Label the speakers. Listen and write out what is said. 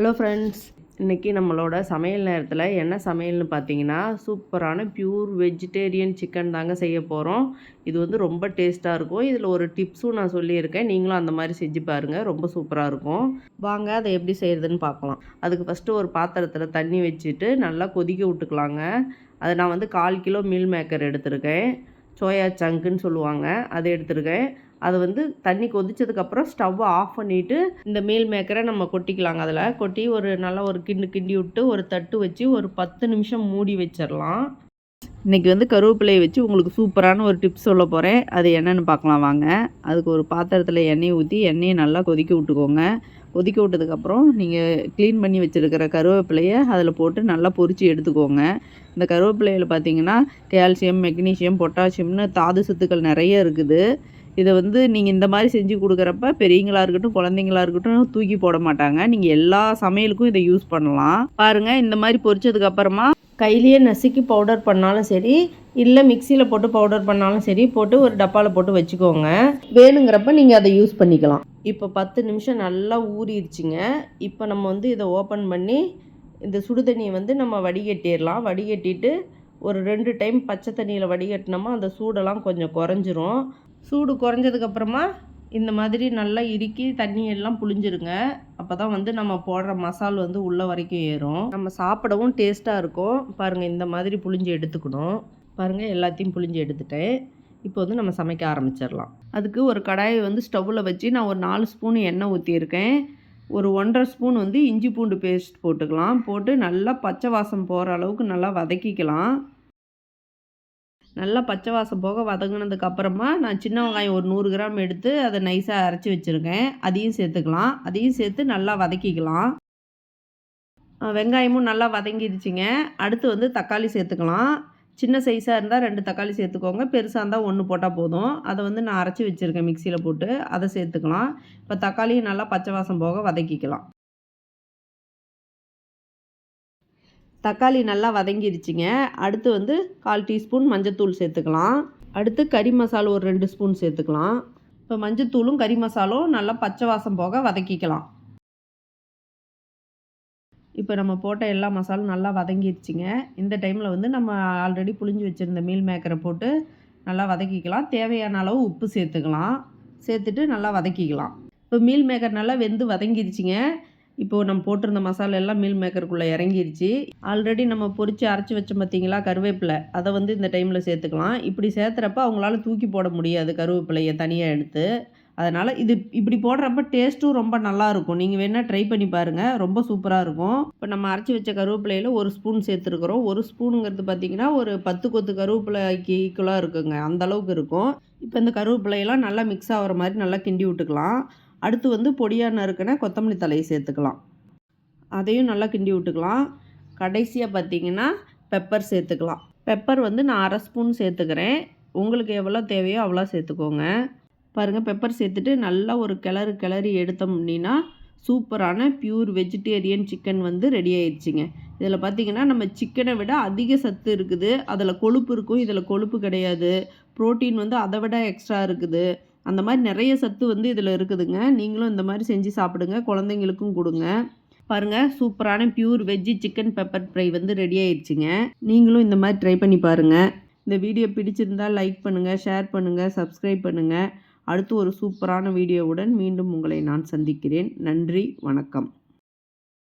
Speaker 1: Hello friends இன்றைக்கி நம்மளோட சமையல் நேரத்தில் என்ன சமையல்னு பார்த்தீங்கன்னா சூப்பரான பியூர் வெஜிடேரியன் சிக்கன் தாங்க செய்ய போகிறோம் இது வந்து ரொம்ப டேஸ்ட்டாக இருக்கும். இதில் ஒரு டிப்ஸும் நான் சொல்லியிருக்கேன். நீங்களும் அந்த மாதிரி செஞ்சு பாருங்கள் ரொம்ப சூப்பராக இருக்கும். வாங்க அதை எப்படி செய்கிறதுன்னு பார்க்கலாம் அதுக்கு ஃபஸ்ட்டு ஒரு பாத்திரத்தில் தண்ணி வச்சுட்டு நல்லா கொதிக்க விட்டுக்கலாங்க. அதை நான் வந்து கால் கிலோ மீல் மேக்கர் எடுத்திருக்கேன். சோயா சங்குன்னு சொல்லுவாங்க. அதை எடுத்திருக்கேன். அது வந்து தண்ணி கொதிச்சதுக்கப்புறம் ஸ்டவ்வை ஆஃப் பண்ணிவிட்டு இந்த மீல் மேக்கரை நம்ம கொட்டிக்கலாங்க அதில். கொட்டி ஒரு நல்லா ஒரு கிண்டு கிண்டி விட்டு ஒரு தட்டு வச்சு ஒரு பத்து நிமிஷம் மூடி வச்சிடலாம். இன்றைக்கி வந்து கருவேப்பிலையை வச்சு உங்களுக்கு சூப்பரான ஒரு டிப்ஸ் சொல்ல போகிறேன் அது என்னென்னு பார்க்கலாம் வாங்க. அதுக்கு ஒரு பாத்திரத்தில் எண்ணெய் ஊற்றி எண்ணெயை நல்லா கொதிக்க விட்டுக்கோங்க. கொதிக்க விட்டதுக்கப்புறம் நீங்கள் க்ளீன் பண்ணி வச்சுருக்கிற கருவேப்பிலையை அதில் போட்டு நல்லா பொரித்து எடுத்துக்கோங்க. இந்த கருவேப்பிலையில் பார்த்தீங்கன்னா கால்சியம் மெக்னீஷியம் பொட்டாசியம்னு தாது சத்துக்கள் நிறைய இருக்குது. இதை வந்து நீங்கள் இந்த மாதிரி செஞ்சு கொடுக்குறப்ப பெரியவங்களாக இருக்கட்டும் குழந்தைங்களா இருக்கட்டும் தூக்கி போட மாட்டாங்க. நீங்கள் எல்லா சமையலுக்கும் இதை யூஸ் பண்ணலாம். பாருங்கள் இந்த மாதிரி பொரிச்சதுக்கப்புறமா கையிலேயே நசுக்கி பவுடர் பண்ணாலும் சரி இல்லை மிக்சியில் போட்டு பவுடர் பண்ணாலும் சரி போட்டு ஒரு டப்பாவில் போட்டு வச்சுக்கோங்க. வேணுங்கிறப்ப நீங்கள் அதை யூஸ் பண்ணிக்கலாம். இப்போ பத்து நிமிஷம் நல்லா ஊறிடுச்சிங்க. இப்போ நம்ம வந்து இதை ஓப்பன் பண்ணி இந்த சுடு தண்ணியை வந்து நம்ம வடிகட்டிடலாம். வடிகட்டிட்டு ஒரு ரெண்டு டைம் பச்சை தண்ணியில் வடிகட்டினோமா அந்த சூடெல்லாம் கொஞ்சம் குறைஞ்சிரும். சூடு குறைஞ்சதுக்கப்புறமா இந்த மாதிரி நல்லா இறுக்கி தண்ணி எல்லாம் புளிஞ்சிருங்க அப்போ தான் வந்து நம்ம போடுற மசால் வந்து உள்ளே வரைக்கும் ஏறும். நம்ம சாப்பிடவும் டேஸ்ட்டாக இருக்கும். பாருங்கள் இந்த மாதிரி புளிஞ்சு எடுத்துக்கணும். பாருங்கள் எல்லாத்தையும் புளிஞ்சு எடுத்துட்டேன். இப்போ வந்து நம்ம சமைக்க ஆரம்பிச்சிடலாம். அதுக்கு ஒரு கடாயை வந்து ஸ்டவ்வில் வச்சு நான் ஒரு நாலு ஸ்பூன் எண்ணெய் ஊற்றியிருக்கேன் ஒரு ஒன்றரை ஸ்பூன் வந்து இஞ்சி பூண்டு பேஸ்ட் போட்டுக்கலாம். போட்டு நல்லா பச்சை வாசம் போகிற அளவுக்கு நல்லா வதக்கிக்கலாம். நல்லா பச்சை வாசம் போக வதங்கினதுக்கு அப்புறமா நான் சின்ன வெங்காயம் ஒரு நூறு கிராம் எடுத்து அதை நைஸாக அரைச்சி வச்சுருக்கேன். அதையும் சேர்த்துக்கலாம். அதையும் சேர்த்து நல்லா வதக்கிக்கலாம். வெங்காயமும் நல்லா வதங்கிடுச்சிங்க. அடுத்து வந்து தக்காளி சேர்த்துக்கலாம். சின்ன சைஸாக இருந்தால் ரெண்டு தக்காளி சேர்த்துக்கோங்க. பெருசாக இருந்தால் ஒன்று போட்டால் போதும். அதை வந்து நான் அரைச்சி வச்சுருக்கேன் மிக்சியில் போட்டு. அதை சேர்த்துக்கலாம். இப்போ தக்காளியும் நல்லா பச்சை வாசம் போக வதக்கிக்கலாம். தக்காளி நல்லா வதங்கிடுச்சிங்க அடுத்து வந்து கால் டீஸ்பூன் மஞ்சத்தூள் சேர்த்துக்கலாம். அடுத்து கறி மசாலா ஒரு ரெண்டு ஸ்பூன் சேர்த்துக்கலாம். இப்போ மஞ்சத்தூளும் கறி மசாலும் நல்லா பச்சை வாசம் போக வதக்கிக்கலாம். இப்போ நம்ம போட்ட எல்லா மசாலும் நல்லா வதங்கிடுச்சிங்க இந்த டைமில் வந்து நம்ம ஆல்ரெடி புளிஞ்சு வச்சுருந்த மீல் மேக்கரை போட்டு நல்லா வதக்கிக்கலாம். தேவையான அளவு உப்பு சேர்த்துக்கலாம். சேர்த்துட்டு நல்லா வதக்கிக்கலாம். இப்போ மீல் மேக்கர் நல்லா வெந்து வதங்கிடுச்சிங்க இப்போது நம்ம போட்டிருந்த மசாலா எல்லாம் மீல் மேக்கருக்குள்ளே இறங்கிருச்சு. ஆல்ரெடி நம்ம பொறிச்சு அரைச்சி வச்சோம் பார்த்தீங்களா கருவேப்பிலை. அதை வந்து இந்த டைமில் சேர்த்துக்கலாம். இப்படி சேர்த்துறப்ப அவங்களால தூக்கி போட முடியாது கருவேப்பிலையை தனியாக எடுத்து. அதனால் இது இப்படி போடுறப்ப டேஸ்ட்டும் ரொம்ப நல்லாயிருக்கும் நீங்கள் வேணால் ட்ரை பண்ணி பாருங்கள் ரொம்ப சூப்பராக இருக்கும். இப்போ நம்ம அரைச்சி வச்ச கருவேப்பிலையில் ஒரு ஸ்பூன் சேர்த்துருக்குறோம். ஒரு ஸ்பூனுங்கிறது பார்த்திங்கன்னா ஒரு பத்து கொத்து கருவேப்பிலைக்கு ஈக்குவலாக இருக்குங்க அந்தளவுக்கு இருக்கும். இப்போ இந்த கருவேப்பிலையெல்லாம் நல்லா மிக்ஸ் ஆகிற மாதிரி நல்லா கிண்டி விட்டுக்கலாம். அடுத்து வந்து பொடியாக நறுக்கின கொத்தமல்லி தலையை சேர்த்துக்கலாம். அதையும் நல்லா கிண்டி விட்டுக்கலாம். கடைசியாக பார்த்திங்கன்னா பெப்பர் சேர்த்துக்கலாம். பெப்பர் வந்து நான் அரை ஸ்பூன் சேர்த்துக்கிறேன். உங்களுக்கு எவ்வளோ தேவையோ அவ்வளோ சேர்த்துக்கோங்க. பாருங்கள் பெப்பர் சேர்த்துட்டு நல்லா ஒரு கிளறு கிளறி எடுத்தோம் அப்படின்னா சூப்பரான பியூர் வெஜிடேரியன் சிக்கன் வந்து ரெடி ஆயிடுச்சிங்க. இதில் பார்த்திங்கன்னா நம்ம சிக்கனை விட அதிக சத்து இருக்குது. அதில் கொழுப்பு இருக்கும். இதில் கொழுப்பு கிடையாது. ப்ரோட்டீன் வந்து அதை விட எக்ஸ்ட்ரா இருக்குது. அந்த மாதிரி நிறைய சத்து வந்து இதில் இருக்குதுங்க. நீங்களும் இந்த மாதிரி செஞ்சு சாப்பிடுங்க. குழந்தைங்களுக்கும் கொடுங்க. பாருங்கள் சூப்பரான pure veggie chicken pepper fry வந்து ரெடி ஆயிடுச்சுங்க. நீங்களும் இந்த மாதிரி ட்ரை பண்ணி பாருங்கள் இந்த வீடியோ பிடிச்சிருந்தால் லைக் பண்ணுங்கள் ஷேர் பண்ணுங்கள் சப்ஸ்கிரைப் பண்ணுங்கள் அடுத்து ஒரு சூப்பரான வீடியோவுடன் மீண்டும் உங்களை நான் சந்திக்கிறேன். நன்றி வணக்கம்.